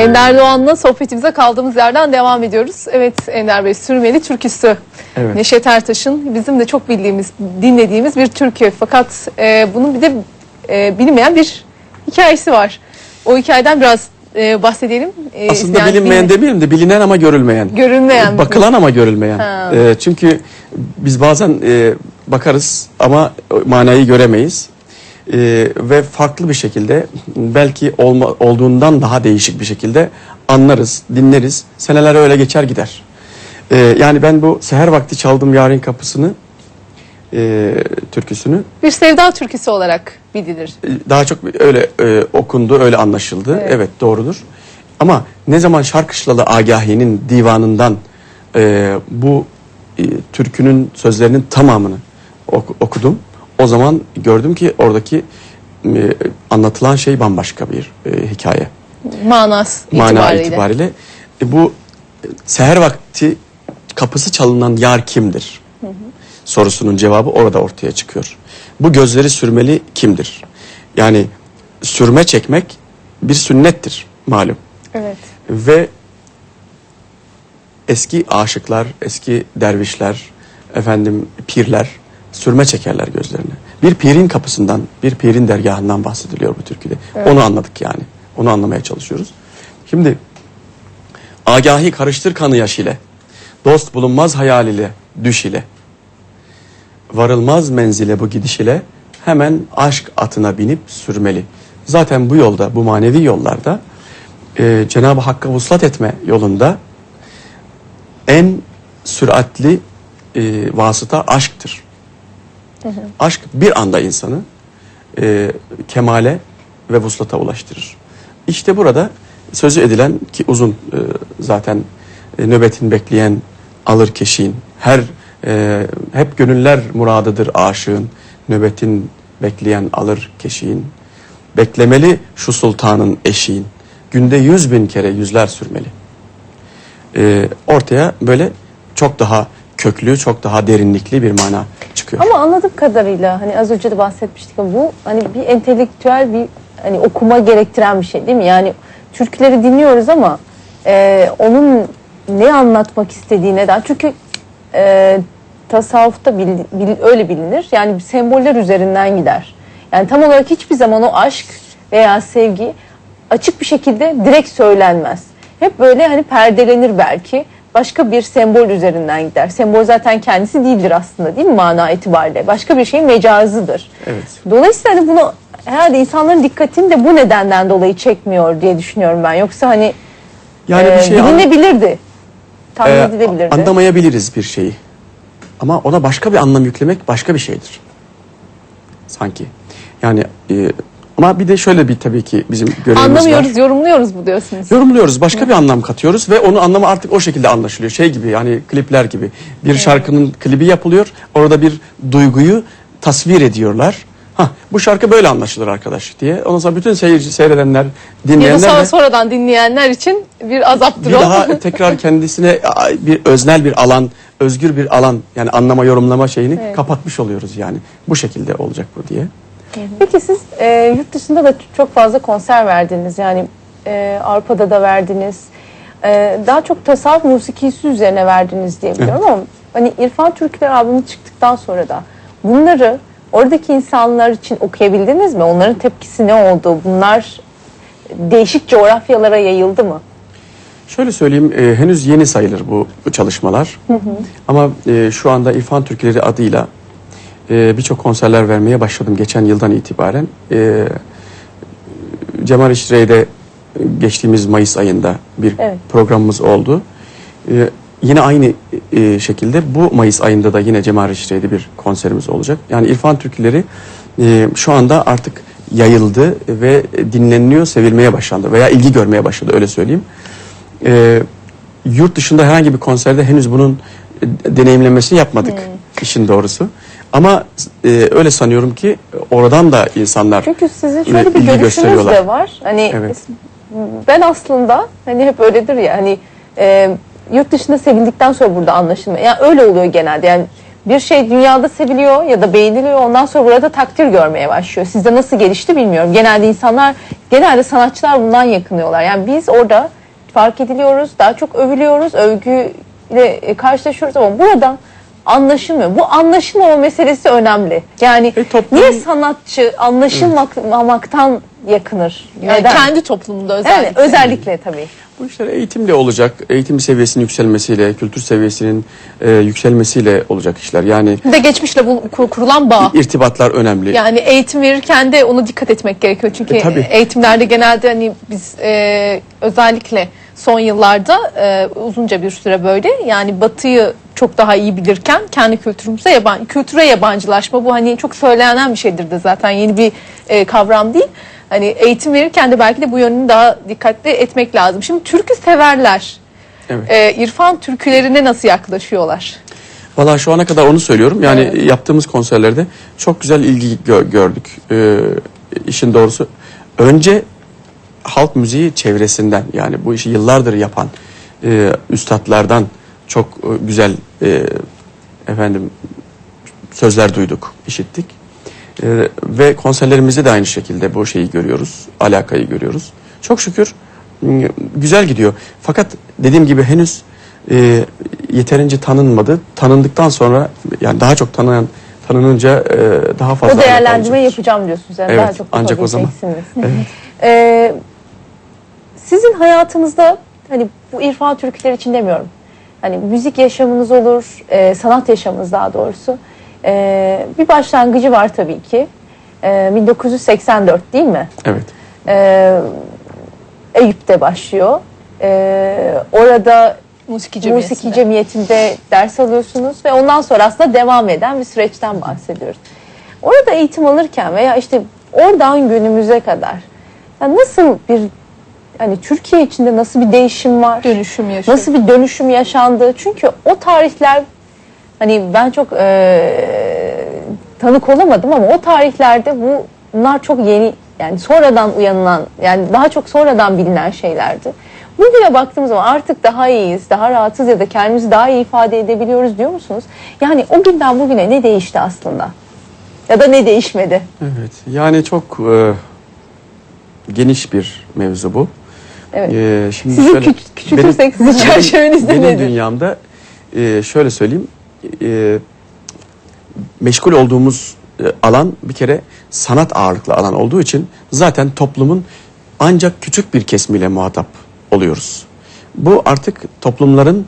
Ender Doğan'la sohbetimize kaldığımız yerden devam ediyoruz. Evet Ender Bey, Sürmeli Türküsü. Evet. Neşet Ertaş'ın bizim de çok bildiğimiz, dinlediğimiz bir türkü. Fakat e, bunun bir de e, bilinmeyen bir hikayesi var. O hikayeden biraz e, bahsedelim. E, Aslında yani bilinmeyen bilin- demeyelim de bilinen ama görülmeyen. Görünmeyen. Bakılan ama görülmeyen. Ha. Ee, çünkü biz bazen e, bakarız ama manayı göremeyiz. Ee, ve farklı bir şekilde belki olma, olduğundan daha değişik bir şekilde anlarız, dinleriz. Seneler öyle geçer gider. Ee, yani ben bu seher vakti çaldım yarın kapısını e, türküsünü Bir sevda türküsü olarak bilinir. daha çok öyle e, okundu, öyle anlaşıldı. Evet. Evet. doğrudur. Ama ne zaman Şarkışlalı Agahi'nin divanından e, bu e, türkünün sözlerinin tamamını ok- okudum. O zaman gördüm ki oradaki e, anlatılan şey bambaşka bir e, hikaye. Manas Mana itibariyle. itibariyle. E, bu e, seher vakti kapısı çalınan yar kimdir? Sorusunun cevabı orada ortaya çıkıyor. Bu gözleri sürmeli kimdir? Yani sürme çekmek bir sünnettir malum. Evet. Ve eski aşıklar, eski dervişler, efendim pirler sürme çekerler gözlerine. Bir pirin kapısından, bir pirin dergahından bahsediliyor bu türküde. Onu anladık yani. Onu anlamaya çalışıyoruz. Şimdi agahi karıştır kanı yaş ile. Dost bulunmaz hayal ile, düş ile. Varılmaz menzile bu gidiş ile hemen aşk atına binip sürmeli. Zaten bu yolda, bu manevi yollarda e, Cenab-ı Hakk'a vuslat etme yolunda en süratli e, vasıta aşktır. Aşk bir anda insanı e, kemale ve vuslata ulaştırır. İşte burada sözü edilen ki uzun e, zaten e, nöbetin bekleyen alır keşiğin her e, hep gönüller muradıdır aşığın nöbetin bekleyen alır keşiğin beklemeli şu sultanın eşiğin günde yüz bin kere yüzler sürmeli E, ortaya böyle çok daha köklü çok daha derinlikli bir mana çıkıyor. Ama anladığım kadarıyla hani az önce de bahsetmiştik ama bu hani bir entelektüel bir hani okuma gerektiren bir şey değil mi? Yani türküleri dinliyoruz ama e, onun ne anlatmak istediğine dair çünkü e, tasavvufta bil, bil- öyle bilinir. Yani semboller üzerinden gider. Yani tam olarak hiçbir zaman o aşk veya sevgi açık bir şekilde direkt söylenmez. Hep böyle hani perdelenir belki. Başka bir sembol üzerinden gider. Sembol zaten kendisi değildir aslında değil mi mana itibariyle? Başka bir şeyin mecazıdır. Evet. Dolayısıyla hani bunu herhalde insanların dikkatini de bu nedenden dolayı çekmiyor diye düşünüyorum ben. Yoksa hani Yani e, bir şey bilinebilirdi. Tahmin Ee, edilebilirdi. Anlamayabiliriz bir şeyi. Ama ona başka bir anlam yüklemek başka bir şeydir. Sanki. Yani e, ama bir de şöyle bir tabii ki bizim görevimiz Anlamıyoruz, var. yorumluyoruz bu diyorsunuz. Yorumluyoruz. Başka bir anlam katıyoruz ve onun anlamı artık o şekilde anlaşılıyor. Şey gibi yani klipler gibi. Bir şarkının klibi yapılıyor. Orada bir duyguyu tasvir ediyorlar. Ha bu şarkı böyle anlaşılır arkadaş diye. Ondan sonra bütün seyirci seyredenler, Ya da dinleyenler sonra de sonradan dinleyenler için bir azaptır bir o. daha tekrar kendisine a, bir öznel bir alan, özgür bir alan yani anlama yorumlama şeyini kapatmış oluyoruz yani. Bu şekilde olacak bu diye. Peki siz e, yurt dışında da çok fazla konser verdiniz. Yani e, Avrupa'da da verdiniz. E, daha çok tasavvuf musikisi üzerine verdiniz diye biliyorum ama hani İrfan Türküler albümü çıktıktan sonra da bunları oradaki insanlar için okuyabildiniz mi? Onların tepkisi ne oldu? Bunlar değişik coğrafyalara yayıldı mı? Şöyle söyleyeyim e, henüz yeni sayılır bu, bu çalışmalar. Ama e, şu anda İrfan Türküleri adıyla e, birçok konserler vermeye başladım geçen yıldan itibaren. E, Cemal İşrey'de geçtiğimiz Mayıs ayında bir Evet. programımız oldu. E, yine aynı e, şekilde bu Mayıs ayında da yine Cemal İşrey'de bir konserimiz olacak. Yani İrfan Türküleri e, şu anda artık yayıldı ve dinleniliyor, sevilmeye başlandı veya ilgi görmeye başladı öyle söyleyeyim. E, yurt dışında herhangi bir konserde henüz bunun deneyimlemesini yapmadık işin doğrusu. Ama e, öyle sanıyorum ki oradan da insanlar Çünkü sizin e, şöyle bir ilgi görüşünüz gösteriyorlar. de var. Hani Evet. ben aslında hani hep öyledir ya hani e, yurt dışında sevildikten sonra burada anlaşılma. Yani öyle oluyor genelde. Yani bir şey dünyada seviliyor ya da beğeniliyor ondan sonra burada takdir görmeye başlıyor. Sizde nasıl gelişti bilmiyorum. Genelde insanlar, genelde sanatçılar bundan yakınıyorlar. Yani biz orada fark ediliyoruz, daha çok övülüyoruz, övgüyle e, karşılaşıyoruz ama buradan anlaşılmıyor. Bu anlaşılmama meselesi önemli. Yani E, toplum- niye sanatçı anlaşılmamaktan yakınır? Yani Neden? kendi toplumunda özellikle. Evet, özellikle tabii. Bu işler eğitimle olacak. Eğitim seviyesinin yükselmesiyle, kültür seviyesinin e, yükselmesiyle olacak işler. Yani Bir de geçmişle bu kur- kurulan bağ. irtibatlar önemli. Yani eğitim verirken de ona dikkat etmek gerekiyor. Çünkü E, tabii. eğitimlerde genelde hani biz e, özellikle son yıllarda e, uzunca bir süre böyle yani batıyı çok daha iyi bilirken kendi kültürümüze yaban kültüre yabancılaşma bu hani çok söylenen bir şeydir de zaten yeni bir e, kavram değil. Hani eğitim verirken de belki de bu yönünü daha dikkatli etmek lazım. Şimdi türkü severler. Evet. E, İrfan türkülerine nasıl yaklaşıyorlar? Valla şu ana kadar onu söylüyorum. Yani Evet. yaptığımız konserlerde çok güzel ilgi gö- gördük. Ee, işin doğrusu önce halk müziği çevresinden yani bu işi yıllardır yapan e, üstadlardan çok e, güzel e, efendim sözler duyduk, işittik. E, ve konserlerimizde de aynı şekilde bu şeyi görüyoruz, alakayı görüyoruz. Çok şükür güzel gidiyor. Fakat dediğim gibi henüz e, yeterince tanınmadı. Tanındıktan sonra yani daha çok tanınan tanınınca e, daha fazla O olacaktır. yapacağım diyorsunuz. Yani Evet, daha çok ancak o zaman. Evet. Ee, sizin hayatınızda hani bu irfan türküler için demiyorum. Hani müzik yaşamınız olur, e, sanat yaşamınız daha doğrusu. E, bir başlangıcı var tabii ki. E, 1984 değil mi? Evet. E, Eyüp'te başlıyor. E, orada Musiki cemiyetinde. musiki cemiyetinde ders alıyorsunuz ve ondan sonra aslında devam eden bir süreçten bahsediyoruz. Orada eğitim alırken veya işte oradan günümüze kadar ya nasıl bir hani Türkiye içinde nasıl bir değişim var? dönüşüm yaşıyor. Nasıl bir dönüşüm yaşandı? Çünkü o tarihler hani ben çok eee, tanık olamadım ama o tarihlerde bu bunlar çok yeni yani sonradan uyanılan yani daha çok sonradan bilinen şeylerdi. Bugüne baktığımız zaman artık daha iyiyiz, daha rahatsız ya da kendimizi daha iyi ifade edebiliyoruz diyor musunuz? Yani o günden bugüne ne değişti aslında? Ya da ne değişmedi? Evet. Yani çok e, geniş bir mevzu bu. Evet. E, şimdi Sizi şöyle- küç- küçültürsek sizin çerçevenizde benim nedir? dünyamda e, şöyle söyleyeyim. E, meşgul olduğumuz e, alan bir kere sanat ağırlıklı alan olduğu için zaten toplumun ancak küçük bir kesimiyle muhatap oluyoruz. Bu artık toplumların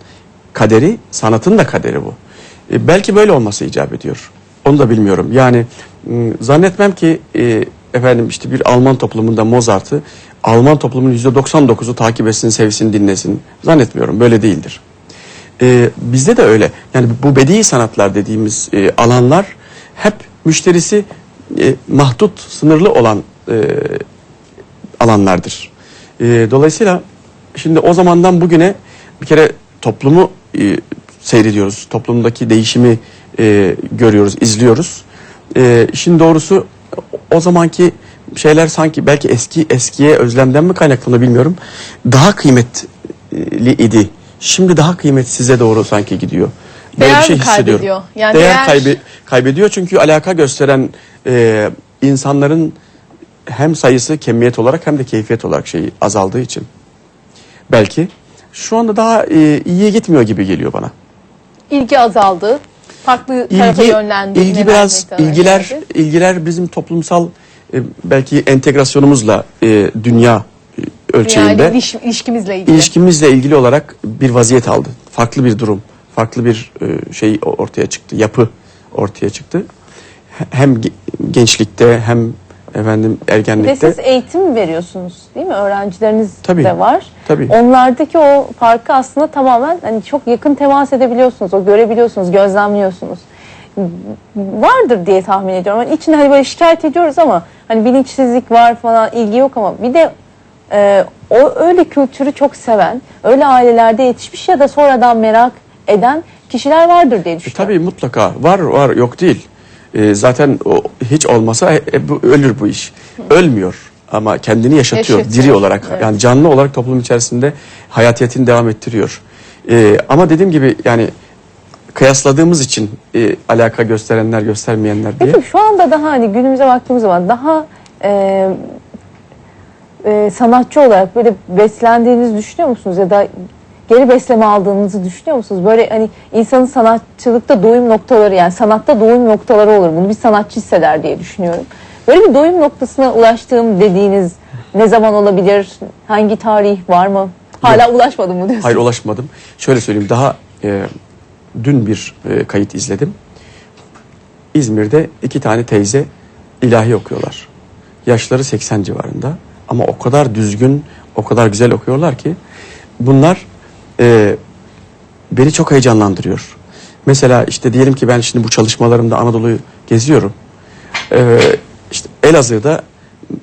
kaderi, sanatın da kaderi bu. E, belki böyle olması icap ediyor. Onu da bilmiyorum. Yani m, zannetmem ki e, efendim işte bir Alman toplumunda Mozart'ı Alman toplumunun %99'u takip etsin, sevsin, dinlesin. Zannetmiyorum. Böyle değildir. Ee, bizde de öyle. Yani bu bedi sanatlar dediğimiz e, alanlar hep müşterisi e, mahdut, sınırlı olan e, alanlardır. E, dolayısıyla şimdi o zamandan bugüne bir kere toplumu e, seyrediyoruz. Toplumdaki değişimi e, görüyoruz, izliyoruz. E, işin doğrusu o zamanki şeyler sanki belki eski eskiye özlemden mi kaynaklanıyor bilmiyorum. Daha kıymetli idi. Şimdi daha kıymet size doğru sanki gidiyor. Böyle Değer bir şey hissediyorum. kaybediyor? Yani değer, değer- kaybe- kaybediyor çünkü alaka gösteren e, insanların hem sayısı kemiyet olarak hem de keyfiyet olarak şeyi azaldığı için. Belki şu anda daha e, iyiye gitmiyor gibi geliyor bana. ilgi azaldı. Farklı tarafa İlgi, yönlendi. ilgi biraz ilgiler geldi? ilgiler bizim toplumsal e, belki entegrasyonumuzla e, dünya e, ölçeğinde Yani iliş- ilişkimizle ilgili. ilişkimizle ilgili olarak bir vaziyet aldı. Farklı bir durum, farklı bir e, şey ortaya çıktı, yapı ortaya çıktı. Hem ge- gençlikte hem efendim ergenlikte. siz eğitim veriyorsunuz değil mi? Öğrencileriniz Tabii, de var. tabii. Onlardaki o farkı aslında tamamen hani çok yakın temas edebiliyorsunuz. O görebiliyorsunuz, gözlemliyorsunuz. Vardır diye tahmin ediyorum. Hani içinde hani böyle şikayet ediyoruz ama hani bilinçsizlik var falan ilgi yok ama bir de e, o öyle kültürü çok seven, öyle ailelerde yetişmiş ya da sonradan merak eden kişiler vardır diye E, düşünüyorum. tabii mutlaka var var yok değil. E, zaten o hiç olmasa e, e, bu, ölür bu iş. Ölmüyor ama kendini yaşatıyor, Yaşatıyor, diri olarak evet. yani canlı olarak toplum içerisinde hayatiyetini devam ettiriyor. E, ama dediğim gibi yani kıyasladığımız için e, alaka gösterenler göstermeyenler diye. Peki şu anda daha hani günümüze baktığımız zaman daha e, e, sanatçı olarak böyle beslendiğinizi düşünüyor musunuz ya da geri besleme aldığınızı düşünüyor musunuz? Böyle hani insanın sanatçılıkta doyum noktaları yani sanatta doyum noktaları olur. Bunu bir sanatçı hisseder diye düşünüyorum. Böyle bir doyum noktasına ulaştığım dediğiniz ne zaman olabilir? Hangi tarih var mı? Hala ulaşmadım mı diyorsunuz? Hayır ulaşmadım. Şöyle söyleyeyim daha e, dün bir e, kayıt izledim. İzmir'de iki tane teyze ilahi okuyorlar. Yaşları 80 civarında ama o kadar düzgün, o kadar güzel okuyorlar ki bunlar e, beni çok heyecanlandırıyor. Mesela işte diyelim ki ben şimdi bu çalışmalarımda Anadolu'yu geziyorum. E, işte Elazığ'da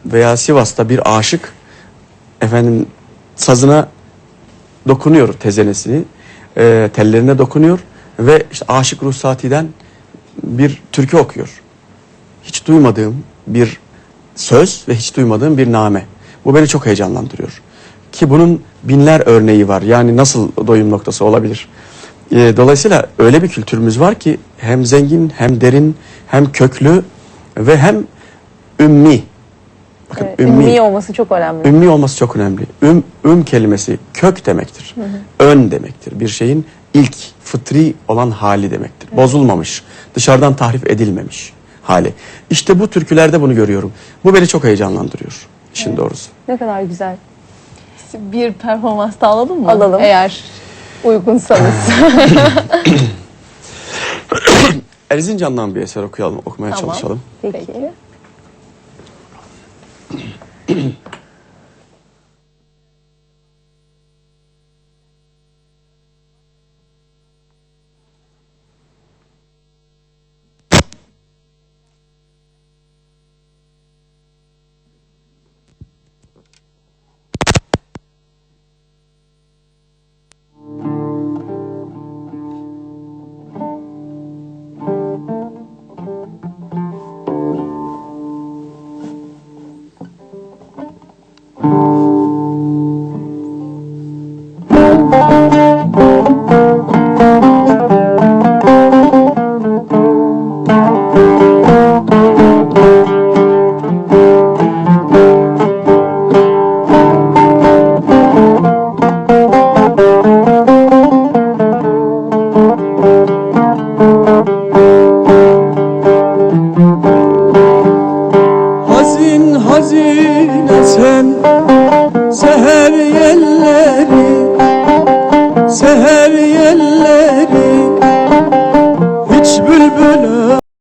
veya Sivas'ta bir aşık efendim sazına dokunuyor tezenesini, e, tellerine dokunuyor ve işte Aşık Ruhsati'den bir türkü okuyor. Hiç duymadığım bir söz ve hiç duymadığım bir name. Bu beni çok heyecanlandırıyor. Ki bunun binler örneği var. Yani nasıl doyum noktası olabilir? E, dolayısıyla öyle bir kültürümüz var ki hem zengin, hem derin, hem köklü ve hem ümmi. Bakın Evet, ümmi olması çok önemli. Ümmi olması çok önemli. Üm, üm kelimesi kök demektir. Ön demektir. Bir şeyin ilk fıtri olan hali demektir. Bozulmamış, dışarıdan tahrif edilmemiş hali. İşte bu türkülerde bunu görüyorum. Bu beni çok heyecanlandırıyor. İşin doğrusu. Ne kadar güzel. Bir performans da alalım mı? Alalım. Eğer uygunsanız. Erzincan'dan bir eser okuyalım, okumaya Tamam. çalışalım. Peki. Peki.